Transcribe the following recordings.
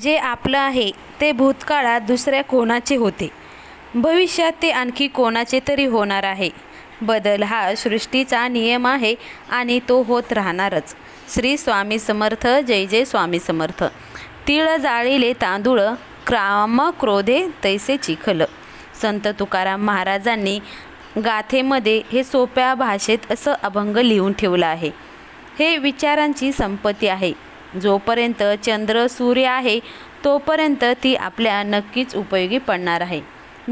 जे आपलं आहे ते भूतकाळात दुसऱ्या कोणाचे होते? भविष्यात ते आणखी कोणाचे तरी होणार आहे. बदल हा सृष्टीचा नियम आहे आणि तो होत राहणारच. श्री स्वामी समर्थ जय जय स्वामी समर्थ. तिळ जाळीले तांदूळ क्राम क्रोधे तैसे चिखल. संत तुकाराम महाराजांनी गाथेमध्ये हे सोप्या भाषेत असं अभंग लिहून ठेवलं आहे. हे विचारांची संपत्ती आहे. जोपर्यंत चंद्र सूर्य आहे तोपर्यंत ती आपल्या नक्कीच उपयोगी पडणार आहे.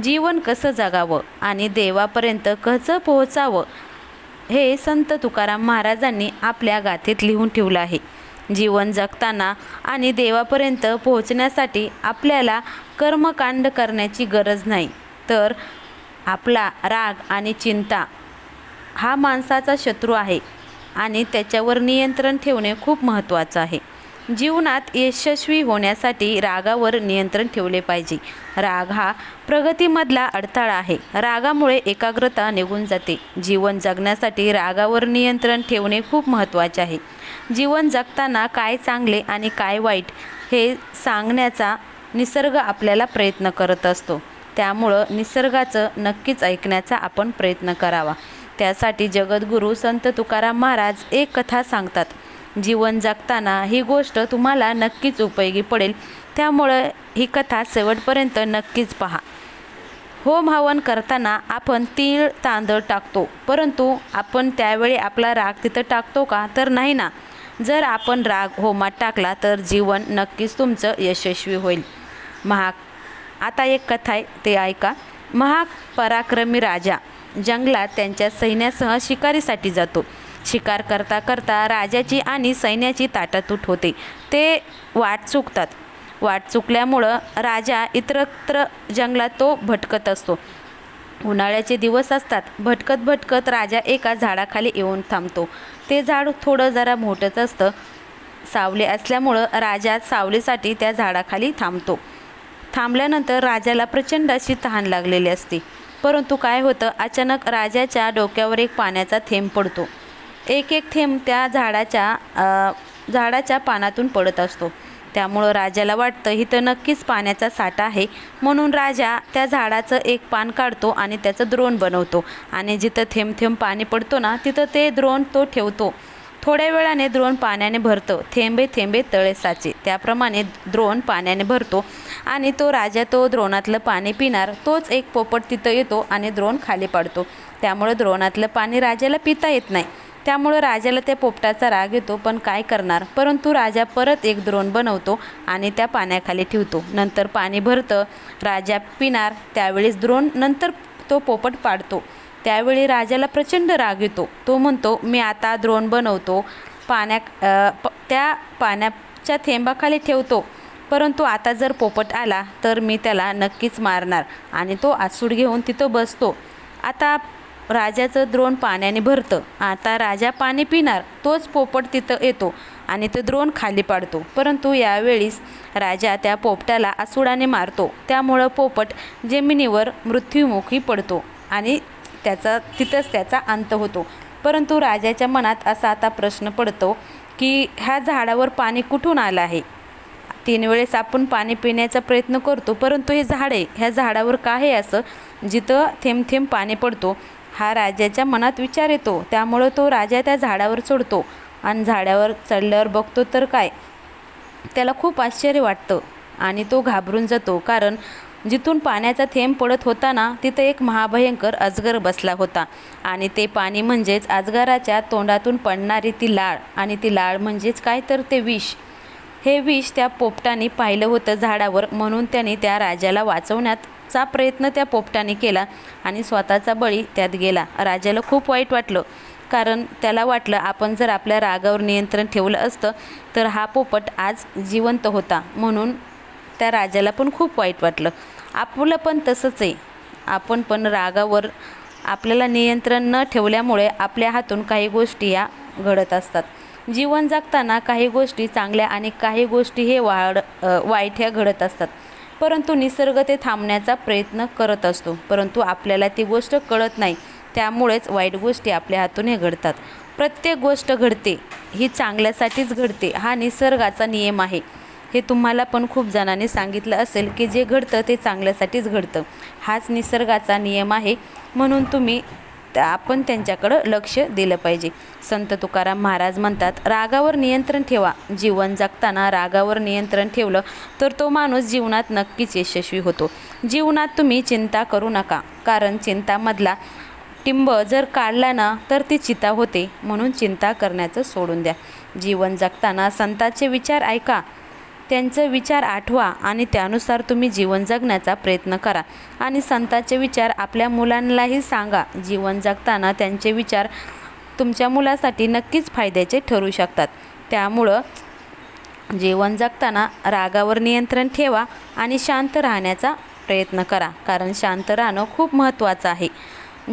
जीवन कसं जगावं आणि देवापर्यंत कसं पोहोचावं हे संत तुकाराम महाराजांनी आपल्या गाथेत लिहून ठेवलं आहे. जीवन जगताना आणि देवापर्यंत पोहोचण्यासाठी आपल्याला कर्मकांड करण्याची गरज नाही. तर आपला राग आणि चिंता हा माणसाचा शत्रू आहे आणि त्याच्यावर नियंत्रण ठेवणे खूप महत्त्वाचं आहे. जीवनात यशस्वी होण्यासाठी रागावर नियंत्रण ठेवले पाहिजे. राग हा प्रगतीमधला अडथळा आहे. रागामुळे एकाग्रता निघून जाते. जीवन जगण्यासाठी रागावर नियंत्रण ठेवणे खूप महत्त्वाचे आहे. जीवन जगताना काय चांगले आणि काय वाईट हे सांगण्याचा निसर्ग आपल्याला प्रयत्न करत असतो. त्यामुळं निसर्गाचं नक्कीच ऐकण्याचा आपण प्रयत्न करावा. त्यासाठी जगद्गुरू संत तुकाराम महाराज एक कथा सांगतात. जीवन जगताना ही गोष्ट तुम्हाला नक्कीच उपयोगी पडेल. त्यामुळं ही कथा शेवटपर्यंत नक्कीच पहा. होम हवन करताना आपण तीळ तांदळ टाकतो. परंतु आपण त्यावेळी आपला राग तिथं टाकतो का? तर नाही ना. जर आपण राग होमात टाकला तर जीवन नक्कीच तुमचं यशस्वी होईल. महा आता एक कथा आहे ते ऐका. महापराक्रमी राजा जंगलात त्यांच्या सैन्यासह शिकारीसाठी जातो. शिकार करता करता राजाची आणि सैन्याची ताटातूट होते. ते वाट चुकतात. वाट चुकल्यामुळं राजा इतरत्र जंगलात तो भटकत असतो. उन्हाळ्याचे दिवस असतात. भटकत भटकत राजा एका झाडाखाली येऊन थांबतो. ते झाड थोडं जरा मोठंच असतं. सावली असल्यामुळं राजा सावलीसाठी त्या झाडाखाली थांबतो. थांबल्यानंतर राजाला प्रचंड अशी तहान लागलेली असते. परंतु काय होतं? अचानक राजाच्या डोक्यावर एक पाण्याचा थेंब पडतो. एक एक थेंब त्या झाडाच्या झाडाच्या पानातून पडत असतो. त्यामुळं राजाला वाटतं इथं नक्कीच पाण्याचा साठा आहे. म्हणून राजा त्या झाडाचं एक पान काढतो आणि त्याचं द्रोण बनवतो. आणि जिथं थेंब थेंब पाणी पडतो ना तिथं ते द्रोण तो ठेवतो. थोड्या वेळाने द्रोण पाण्याने भरतं. थेंबे थेंबे तळे साचे. त्याप्रमाणे द्रोण पाण्याने भरतो. आणि तो राजा तो द्रोणातलं पाणी पिणार. तोच एक पोपट तिथं येतो आणि द्रोण खाली पाडतो. त्यामुळं द्रोणातलं पाणी राजाला पिता येत नाही. त्यामुळं राजाला त्या पोपटाचा राग येतो पण काय करणार? परंतु राजा परत एक द्रोण बनवतो आणि त्या पाण्याखाली ठेवतो. नंतर पाणी भरतं राजा पिणार त्यावेळेस द्रोण नंतर तो पोपट पाडतो. त्यावेळी राजाला प्रचंड राग येतो. तो म्हणतो मी आता द्रोण बनवतो पाण्या प त्या पाण्याच्या थेंबाखाली ठेवतो. परंतु आता जर पोपट आला तर मी त्याला नक्कीच मारणार. आणि तो आसूड घेऊन तिथं बसतो. आता राजाचं द्रोण पाण्याने भरतं. आता राजा पाणी पिणार तोच पोपट तिथं येतो आणि तो द्रोण खाली पाडतो. परंतु यावेळीस राजा त्या पोपटाला आसुडाने मारतो. त्यामुळं पोपट जमिनीवर मृत्युमुखी पडतो आणि त्याचा तिथंच त्याचा अंत होतो. परंतु राजाच्या मनात असा आता प्रश्न पडतो की ह्या झाडावर पाणी कुठून आलं आहे? तीन वेळेस आपण पाणी पिण्याचा प्रयत्न करतो परंतु हे झाड आहे ह्या झाडावर का आहे असं? जिथं थेंब थेंब पाणी पडतो हा राजाच्या मनात विचार येतो. त्यामुळं तो राजा त्या झाडावर चढतो. आणि झाडावर चढल्यावर बघतो तर काय? त्याला खूप आश्चर्य वाटतं आणि तो घाबरून जातो. कारण जिथून पाण्याचा थेंब पडत होता ना तिथं एक महाभयंकर अजगर बसला होता. आणि ते पाणी म्हणजेच अजगराच्या तोंडातून पडणारी ती लाळ. आणि ती लाळ म्हणजेच काय तर ते विष. हे विष त्या पोपटाने पाहिलं होतं झाडावर म्हणून त्याने त्या राजाला वाचवण्यात चा प्रयत्न त्या पोपटाने केला आणि स्वतःचा बळी त्यात गेला. राजाला खूप वाईट वाटलं. कारण त्याला वाटलं आपण जर आपल्या रागावर नियंत्रण ठेवलं असतं तर हा पोपट आज जिवंत होता. म्हणून त्या राजाला पण खूप वाईट वाटलं. आपलं पण तसंच आहे. आपण पण रागावर आपल्याला नियंत्रण न ठेवल्यामुळे आपल्या हातून काही गोष्टी या घडत असतात. जीवन जगताना काही गोष्टी चांगल्या आणि काही गोष्टी हे वाढ वाईट ह्या घडत असतात. परंतु निसर्ग ते थांबण्याचा प्रयत्न करत असतो. परंतु आपल्याला ती गोष्ट कळत नाही. त्यामुळेच वाईट गोष्टी आपल्या हातून हे घडतात. प्रत्येक गोष्ट घडते. ही चांगल्यासाठीच घडते. हा निसर्गाचा नियम आहे. हे तुम्हाला पण खूप जणांनी सांगितलं असेल की जे घडतं ते चांगल्यासाठीच घडतं. हाच निसर्गाचा नियम आहे. म्हणून तुम्ही आपण त्यांच्याकडं लक्ष दिलं पाहिजे. संत तुकाराम महाराज म्हणतात रागावर नियंत्रण ठेवा. जीवन जगताना रागावर नियंत्रण ठेवलं तर तो माणूस जीवनात नक्कीच यशस्वी होतो. जीवनात तुम्ही चिंता करू नका कारण चिंतामधला टिंब जर काढला ना तर ती चिता होते. म्हणून चिंता करण्याचं सोडून द्या. जीवन जगताना संतांचे विचार ऐका. त्यांचे विचार आठवा आणि त्यानुसार तुम्ही जीवन जगण्याचा प्रयत्न करा. आणि संतांचे विचार आपल्या मुलांनाही सांगा. जीवन जगताना त्यांचे विचार तुमच्या मुलासाठी नक्कीच फायद्याचे ठरू शकतात. त्यामुळं जीवन जगताना रागावर नियंत्रण ठेवा आणि शांत राहण्याचा प्रयत्न करा. कारण शांत राहणं खूप महत्त्वाचं आहे.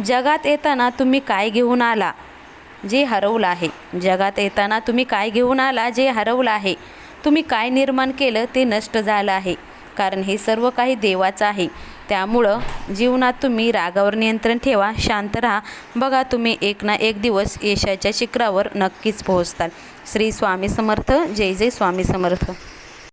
जगात येताना तुम्ही काय घेऊन आला? जे हरवलं आहे. जगात येताना तुम्ही काय घेऊन आला? जे हरवलं आहे. तुम्ही काय निर्माण केलं ते नष्ट झालं आहे. कारण हे सर्व काही देवाचं आहे. त्यामुळं जीवनात तुम्ही रागावर नियंत्रण ठेवा शांत राहा. बघा तुम्ही एक ना एक दिवस यशाच्या शिखरावर नक्कीच पोहोचताल. श्री स्वामी समर्थ. जय जय स्वामी समर्थ.